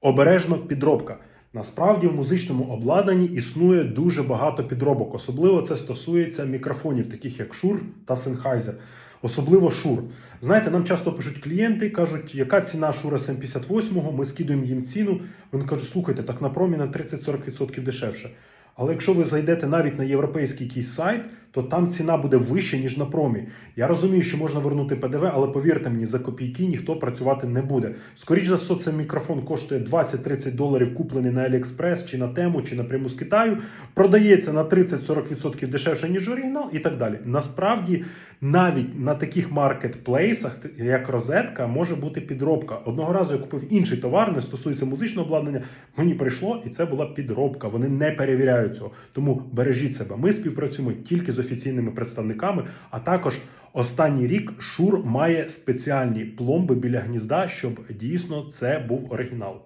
Обережно підробка. Насправді в музичному обладнанні існує дуже багато підробок. Особливо це стосується мікрофонів, таких як Shure та Sennheiser. Особливо Shure. Знаєте, нам часто пишуть клієнти, кажуть, яка ціна Shure SM58, ми скидуємо їм ціну. Вони кажуть, слухайте, так на промі на 30-40% дешевше. Але якщо ви зайдете навіть на європейський якийсь сайт, то там ціна буде вища, ніж на промі. Я розумію, що можна вернути ПДВ, але повірте мені, за копійки ніхто працювати не буде. Скоріше за все, цей мікрофон коштує 20-30 доларів, куплений на AliExpress, чи на тему, чи напряму з Китаю. Продається на 30-40% дешевше, ніж оригінал, і так далі. Насправді, навіть на таких маркетплейсах, як розетка, може бути підробка. Одного разу я купив інший товар, не стосується музичного обладнання. Мені прийшло, і це була підробка. Вони не перевіряють цього. Тому бережіть себе. Ми співпрацюємо тільки з офіційними представниками, а також. Останній рік Шур має спеціальні пломби біля гнізда, щоб дійсно це був оригінал.